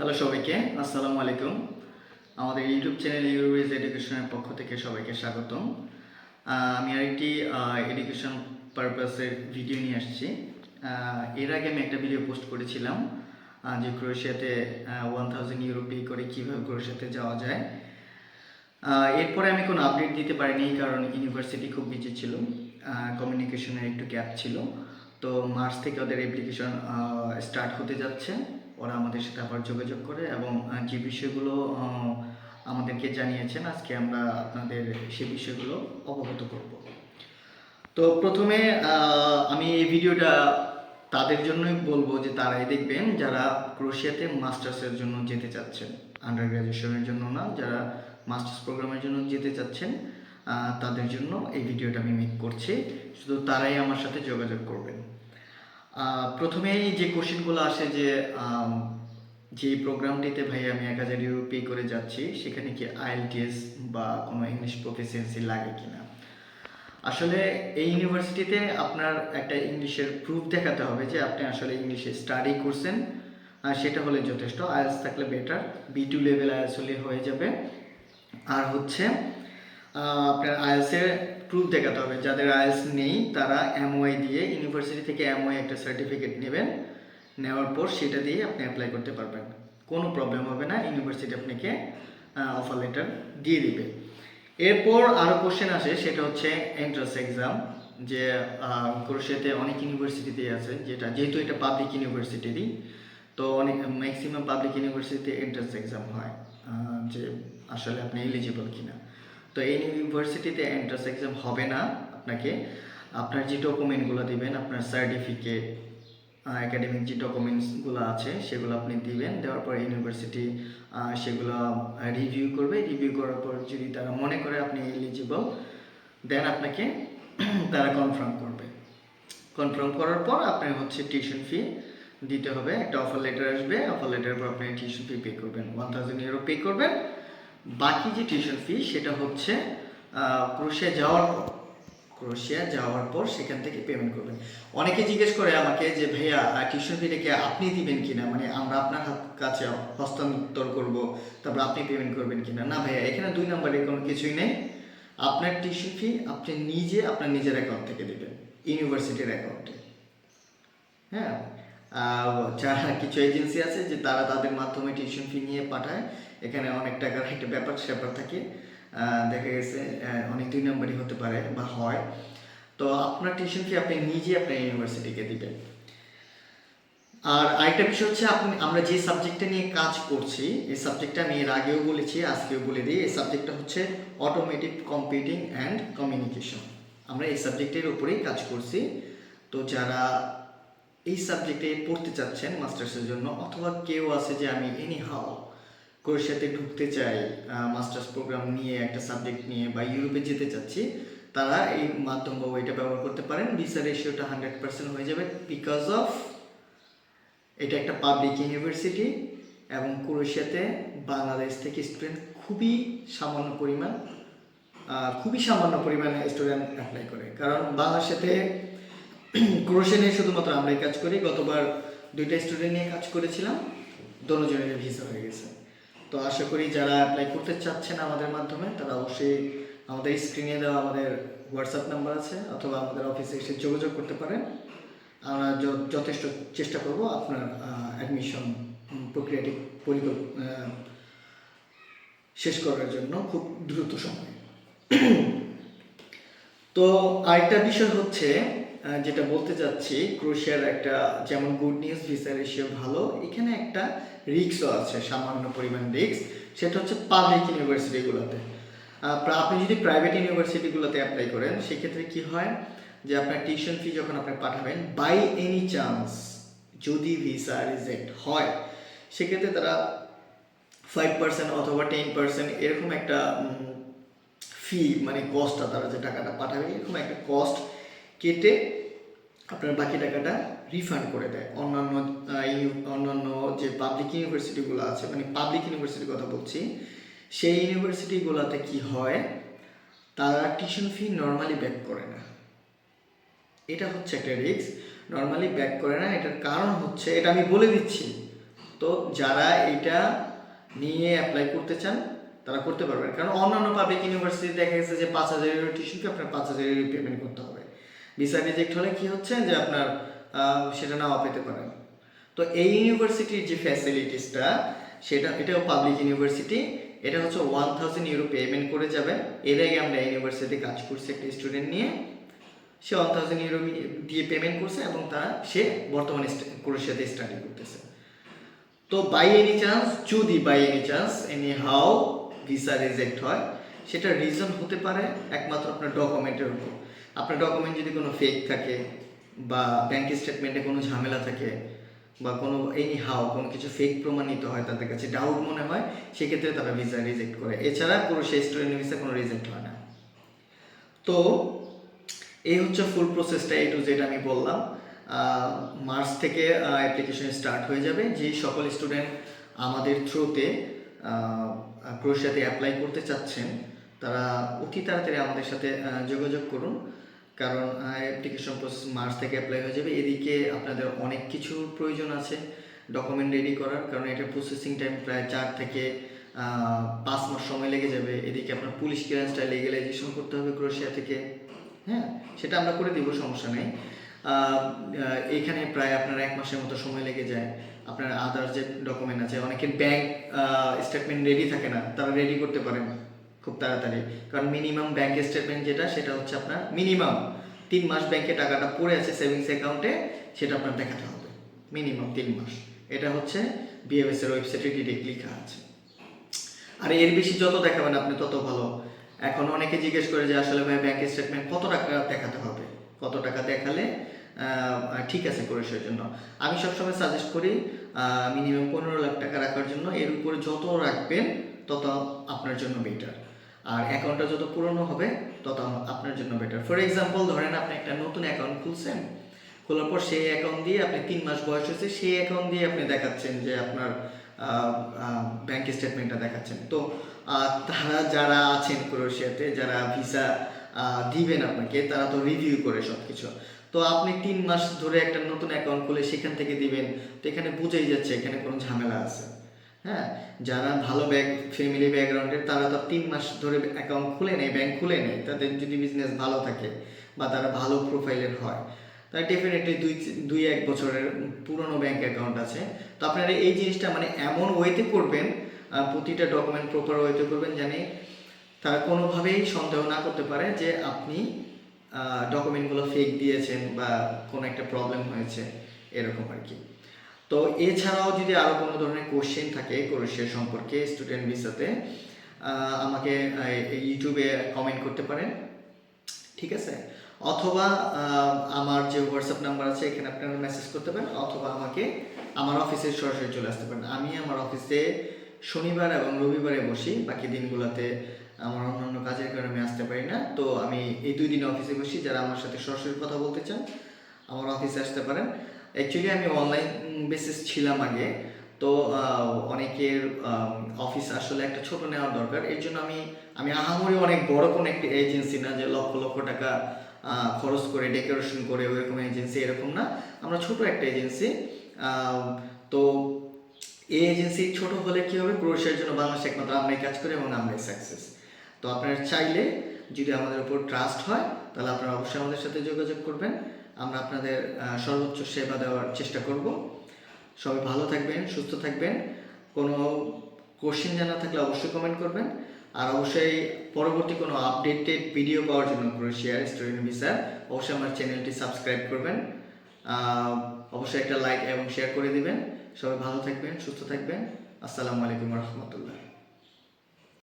Hello সবাইকে। আসসালামু আলাইকুম। আমাদের ইউটিউব চ্যানেল ইউরোবেজ এডুকেশনের পক্ষ থেকে সবাইকে স্বাগতম। আমি আরেকটি এডুকেশন পারপাসের ভিডিও নিয়ে আসছি। এর আগে আমি একটা ভিডিও পোস্ট করেছিলাম যে ক্রোয়েশিয়াতে ওয়ান থাউজেন্ড ইউরো পে করে কীভাবে ক্রোয়েশিয়াতে যাওয়া যায়। এরপরে আমি কোনো আপডেট দিতে পারিনি, কারণ ইউনিভার্সিটি খুব বিজি ছিল। কমিউনিকেশনের একটু গ্যাপ ছিল। তো মার্চ থেকে ওদের অ্যাপ্লিকেশন স্টার্ট হতে যাচ্ছে। ওরা আমাদের সাথে আবার যোগাযোগ করে এবং যে বিষয়গুলো আমাদেরকে জানিয়েছেন, আজকে আমরা আপনাদের সে বিষয়গুলো অবগত করব। তো প্রথমে আমি এই ভিডিওটা তাদের জন্যই বলব যে তারাই দেখবেন যারা ক্রোশিয়াতে মাস্টার্সের জন্য যেতে চাচ্ছেন। আন্ডার গ্র্যাজুয়েশনের জন্য না, যারা মাস্টার্স প্রোগ্রামের জন্য যেতে চাচ্ছেন তাদের জন্য এই ভিডিওটা আমি মেক করছি। শুধু তারাই আমার সাথে যোগাযোগ করবেন। প্রথমেই যে কোশ্চেনগুলো আসে যে যে প্রোগ্রামটিতে ভাই আমি এক হাজার ইউরো পে করে যাচ্ছি, সেখানে কি আইএলটিএস বা কোনো ইংলিশ প্রফিসিয়েন্সি লাগে কিনা? আসলে এই ইউনিভার্সিটিতে আপনার একটা ইংলিশের প্রুফ দেখাতে হবে যে আপনি আসলে ইংলিশে স্টাডি করছেন সেটা হলে যথেষ্ট। আইএলস থাকলে better B two level IELTS হলে হয়ে যাবে। আর হচ্ছে আপনার আইএলসের প্রুফ দেখাতে হবে। যাদের আইএলস নেই, তারা এমওআই দিয়ে ইউনিভার্সিটি থেকে এমওআই একটা সার্টিফিকেট নেবেন। নেওয়ার পর সেটা দিয়ে আপনি অ্যাপ্লাই করতে পারবেন। কোনো প্রবলেম হবে না ইউনিভার্সিটি আপনাকে অফার লেটার দিয়ে দিবে। এরপর আরও কোশ্চেন আসে, সেটা হচ্ছে এন্ট্রান্স এক্সাম যে ক্রোশিয়াতে অনেক ইউনিভার্সিটিতে আছে, যেটা যেহেতু এটা পাবলিক ইউনিভার্সিটিরই তো অনেক ম্যাক্সিমাম পাবলিক ইউনিভার্সিটিতে এন্ট্রান্স এক্সাম হয় যে আসলে আপনি এলিজিবল কিনা। তো এই ইউনিভার্সিটিতে এন্ট্রান্স এক্সাম হবে না আপনাকে। আপনার যে ডকুমেন্টগুলো দিবেন, আপনার সার্টিফিকেট একাডেমিক যে ডকুমেন্টসগুলো আছে, সেগুলো আপনি দিবেন। দেওয়ার পর ইউনিভার্সিটি সেগুলো রিভিউ করবে। রিভিউ করার পর যদি তারা মনে করে আপনি এলিজিবল দেন আপনাকে তারা কনফার্ম করবে। কনফার্ম করার পর আপনার হচ্ছে টিউশন ফি দিতে হবে। একটা অফার লেটার আসবে। অফার লেটার পর আপনি টিউশন ফি পে করবেন। ওয়ান থাউজেন্ড ইউরো পে করবেন। বাকি যে টিউশন ফি সেটা হচ্ছে ক্রোশিয়া যাওয়ার পর ক্রোশিয়া যাওয়ার পর সেখান থেকে পেমেন্ট করবেন। অনেকে জিজ্ঞেস করে আমাকে যে, ভাইয়া টিউশন ফিটা কি আপনি দিবেন কিনা? মানে আমরা আপনার হাত কাছে হস্তান্তর করব, তারপর আপনি পেমেন্ট করবেন কিনা? না ভাইয়া, এখানে দুই নম্বরের কোনো কিছুই নেই। আপনার টিউশন ফি আপনি নিজে আপনার নিজের অ্যাকাউন্ট থেকে দেবেন ইউনিভার্সিটির অ্যাকাউন্টে হ্যাঁ? যারা কিছু এজেন্সি আছে যে তারা তাদের মাধ্যমে টিউশন ফি নিয়ে পাঠায় এখানে অনেক টাকার একটা ব্যাপার স্যাপার থাকে। দেখা গেছে অনেক দুই নম্বরই হতে পারে বা হয়। তো আপনার টিউশন ফি আপনি নিজে আপনার ইউনিভার্সিটিকে দিবেন। আর আরেকটা বিষয় হচ্ছে, আপনি, আমরা যে সাবজেক্টটা নিয়ে কাজ করছি, এই সাবজেক্টটা আমি এর আগেও বলেছি, আজকেও বলে দিই, এই সাবজেক্টটা হচ্ছে অটোমেটিক কম্পিউটিং অ্যান্ড কমিউনিকেশন আমরা এই সাবজেক্টের উপরেই কাজ করছি। তো যারা এই সাবজেক্টে পড়তে চাচ্ছেন মাস্টার্সের জন্য, অথবা কেউ আছে যে আমি এনি হাও ক্রোয়েশিয়াতে ঢুকতে চাই মাস্টার্স প্রোগ্রাম নিয়ে একটা সাবজেক্ট নিয়ে বা ইউরোপে যেতে চাচ্ছি, তারা এই মাধ্যম বা এটা ব্যবহার করতে পারেন। ভিসা রেশিওটা হান্ড্রেড পার্সেন্ট হয়ে যাবে বিকজ অফ এটা একটা পাবলিক ইউনিভার্সিটি এবং ক্রোয়েশিয়াতে বাংলাদেশ থেকে স্টুডেন্ট খুবই সামান্য পরিমাণ খুবই সামান্য পরিমাণে স্টুডেন্ট অ্যাপ্লাই করে। কারণ বাংলাদেশেতে ক্রোয়েশিয়া নিয়ে শুধুমাত্র আমরাই কাজ করি। গতবার দুইটা স্টুডেন্ট নিয়ে কাজ করেছিলাম দোনোজনের ভিসা হয়ে গেছে। তো আশা করি যারা অ্যাপ্লাই করতে চাচ্ছেন আমাদের মাধ্যমে, তারা অবশ্যই আমাদের স্ক্রিনে দেওয়া আমাদের হোয়াটসঅ্যাপ নাম্বার আছে, অথবা আমাদের অফিসে এসে যোগাযোগ করতে পারেন। আমরা যথেষ্ট চেষ্টা করব আপনার অ্যাডমিশন প্রক্রিয়াটি পরিকল্প শেষ করার জন্য খুব দ্রুত সময়ে। তো আরেকটা বিষয় হচ্ছে যেটা বলতে চাচ্ছি, ক্রোশিয়ার একটা যেমন গুড নিউজ ভিসা রেশিও ভালো, এখানে একটা রিক্সও আছে, সামান্য পরিমাণ রিক্স সেটা হচ্ছে পাবলিক ইউনিভার্সিটিগুলোতে আপনি যদি প্রাইভেট ইউনিভার্সিটিগুলোতে অ্যাপ্লাই করেন, সেক্ষেত্রে কি হয় যে আপনার টিউশন ফি যখন আপনি পাঠাবেন বাই এনি চান্স যদি ভিসা রিজেক্ট হয়, সেক্ষেত্রে তারা ফাইভ পার্সেন্ট অথবা টেন পার্সেন্ট এরকম একটা ফি মানে কস্টটা তারা যে টাকাটা পাঠাবে, এরকম একটা কস্ট কেটে আপনার বাকি টাকাটা রিফান্ড করে দেয়। অন্যান্য অন্যান্য যে পাবলিক ইউনিভার্সিটিগুলো আছে মানে পাবলিক ইউনিভার্সিটির কথা বলছি, সেই ইউনিভার্সিটিগুলোতে কি হয়, তারা টিউশন ফি নর্মালি ব্যাক করে না। এটা হচ্ছে একটা রিস্ক নর্মালি ব্যাক করে না, এটার কারণ হচ্ছে, এটা আমি বলে দিচ্ছি, তো যারা এটা নিয়ে অ্যাপ্লাই করতে চান, তারা করতে পারবেন। কারণ অন্যান্য পাবলিক ইউনিভার্সিটি দেখা গেছে যে পাঁচ হাজার ইউরো ফি আপনার পাঁচ হাজারের পেমেন্ট করতে হবে। ভিসা রিজেক্ট হলে কি হচ্ছে যে আপনার সেটা নাও পেতে পারেন। তো এই ইউনিভার্সিটির যে ফ্যাসিলিটিসটা সেটা, এটাও পাবলিক ইউনিভার্সিটি এটা হচ্ছে ওয়ান থাউজেন্ড ইউরো পেমেন্ট করে যাবেন এর আগে আমরা ইউনিভার্সিটিতে কাজ করছি একটা স্টুডেন্ট নিয়ে। সে ওয়ান থাউজেন্ড ইউরো দিয়ে পেমেন্ট করছে এবং তারা, সে বর্তমানে ক্রোয়েশিয়াতে স্টাডি করতেছে। তো বাই এনি চান্স যদি by any chance anyhow visa reject হয় সেটা রিজন হতে পারে একমাত্র আপনার ডকুমেন্টের উপর। আপনার ডকুমেন্ট যদি কোনো ফেক থাকে বা ব্যাংক স্টেটমেন্টে কোনো ঝামেলা থাকে বা কোনো এনি হাও কোনো কিছু ফেক প্রমাণিত হয় তাদের কাছে ডাউট মনে হয়, সেক্ষেত্রে তারা ভিসা রিজেক্ট করে। এছাড়া কোনো সেই স্টুডেন্ট ভিসা কোনো রিজেক্ট হয় না। তো এই হচ্ছে ফুল প্রসেসটা এ টু জেড আমি বললাম। মার্চ থেকে অ্যাপ্লিকেশন স্টার্ট হয়ে যাবে। যে সকল স্টুডেন্ট আমাদের থ্রুতে ক্রোশিয়াতে অ্যাপ্লাই করতে চাচ্ছেন, তারা অতি তাড়াতাড়ি আমাদের সাথে যোগাযোগ করুন। কারণ অ্যাপ্লিকেশন প্রসেস মার্চ থেকে অ্যাপ্লাই হয়ে যাবে। এদিকে আপনাদের অনেক কিছুর প্রয়োজন আছে ডকুমেন্ট রেডি করার, কারণ এটা প্রসেসিং টাইম প্রায় চার থেকে পাঁচ মাস সময় লেগে যাবে। এদিকে আপনার পুলিশ ক্লিয়ারেন্সটা লিগেলাইজেশন করতে হবে ক্রোশিয়া থেকে। হ্যাঁ সেটা আমরা করে দিব, সমস্যা নেই। এখানে প্রায় আপনার এক মাসের মতো সময় লেগে যায়। আপনার আদার যে ডকুমেন্ট আছে, অনেকের ব্যাংক স্টেটমেন্ট রেডি থাকে না, তারা রেডি করতে পারেন খুব তাড়াতাড়ি। কারণ মিনিমাম ব্যাংক স্টেটমেন্ট যেটা, সেটা হচ্ছে আপনার মিনিমাম তিন মাস ব্যাংকে টাকাটা পড়ে আছে সেভিংস অ্যাকাউন্টে সেটা আপনার দেখাতে হবে। মিনিমাম তিন মাস। এটা হচ্ছে বিএমএস এর ওয়েবসাইটে ডিরেক্ট লেখা আছে। আর এর বেশি যত দেখাবেন আপনি, তত ভালো। এখন অনেকে জিজ্ঞেস করে যে, আসলে ভাই ব্যাংক স্টেটমেন্ট কত টাকা দেখাতে হবে? কত টাকা দেখালে ঠিক আছে কোরেশের জন্য। আমি সবসময় সাজেস্ট করি মিনিমাম পনেরো লাখ টাকা রাখার জন্য। এর উপরে যত রাখবেন, তত আপনার জন্য বেটার আর অ্যাকাউন্টটা যত পুরনো হবে, তত আপনার জন্য বেটার ফর এক্সাম্পল ধরেন আপনি একটা নতুন অ্যাকাউন্ট খুলছেন, খোলার পর সেই অ্যাকাউন্ট দিয়ে আপনি তিন মাস বয়স হয়েছে, সেই অ্যাকাউন্ট দিয়ে আপনি দেখাচ্ছেন যে আপনার ব্যাংক স্টেটমেন্টটা দেখাচ্ছেন। তো তারা যারা আছেন ক্রোয়েশিয়াতে, যারা ভিসা দিবেন আপনাকে, তারা তো রিভিউ করে সব কিছু তো আপনি তিন মাস ধরে একটা নতুন অ্যাকাউন্ট খুলে সেখান থেকে দিবেন, তো এখানে বুঝেই যাচ্ছে, এখানে কোনো ঝামেলা আছে। হ্যাঁ? যারা ভালো ব্যাগ ফ্যামিলি ব্যাকগ্রাউন্ডের তারা তো তিন মাস ধরে অ্যাকাউন্ট খুলে নেয় ব্যাংক খুলে নেয়। তাদের যদি বিজনেস ভালো থাকে বা তারা ভালো প্রোফাইলের হয় তারা ডেফিনেটলি দুই দুই এক বছরের পুরনো ব্যাংক অ্যাকাউন্ট আছে। তো আপনারা এই জিনিসটা মানে এমন ওয়েতে করবেন প্রতিটা ডকুমেন্ট প্রপার ওয়েতে করবেন জানি তারা কোনোভাবেই সন্দেহ না করতে পারে যে আপনি ডকুমেন্টগুলো ফেক দিয়েছেন বা কোনো একটা প্রবলেম হয়েছে, এরকম আর কি। তো এছাড়াও যদি আরও কোনো ধরনের কোশ্চেন থাকে ক্রোয়েশিয়া সম্পর্কে স্টুডেন্ট ভিসাতে আমাকে ইউটিউবে কমেন্ট করতে পারেন। ঠিক আছে? অথবা আমার যে হোয়াটসঅ্যাপ নাম্বার আছে, এখানে আপনারা মেসেজ করতে পারেন, অথবা আমাকে, আমার অফিসে সরাসরি চলে আসতে পারেন। আমি আমার অফিসে শনিবার এবং রবিবারে বসি, বাকি দিনগুলোতে আমার অন্যান্য কাজের কারণে আমি আসতে পারি না। তো আমি এই দুই দিন অফিসে বসি, যারা আমার সাথে সরাসরি কথা বলতে চান, আমার অফিসে আসতে পারেন। অ্যাকচুয়ালি আমি অনলাইন বেসিস ছিলাম আগে। তো অনেকের অফিস আসলে একটা ছোট নেওয়ার দরকার। এর জন্য আমি আমি আহামরি অনেক বড় কোনো একটি এজেন্সি না যে লক্ষ লক্ষ টাকা খরচ করে ডেকোরেশন করে ওইরকম এজেন্সি এরকম না। আমরা ছোট একটা এজেন্সি তো এই এজেন্সি ছোট হলে কি হবে? ক্রোয়েশিয়ার জন্য বাংলাদেশ একমাত্র আমরাই কাজ করি এবং আমরাই সাকসেস তো আপনারা চাইলে যদি আমাদের উপর ট্রাস্ট হয়, তাহলে আপনারা অবশ্যই আমাদের সাথে যোগাযোগ করবেন। আমরা আপনাদের সর্বোচ্চ সেবা দেওয়ার চেষ্টা করব। সবাই ভালো থাকবেন, সুস্থ থাকবেন। কোনো কোশ্চেন জানা থাকলে অবশ্যই কমেন্ট করবেন। আর অবশ্যই পরবর্তী কোনো আপডেটেড ভিডিও পাওয়ার জন্য ক্রোয়েশিয়ার স্টুডেন্ট ভিসা অবশ্যই আমার চ্যানেলটি সাবস্ক্রাইব করবেন। অবশ্যই একটা লাইক এবং শেয়ার করে দিবেন। সবাই ভালো থাকবেন, সুস্থ থাকবেন। আসসালামু আলাইকুম রহমতুল্লাহ।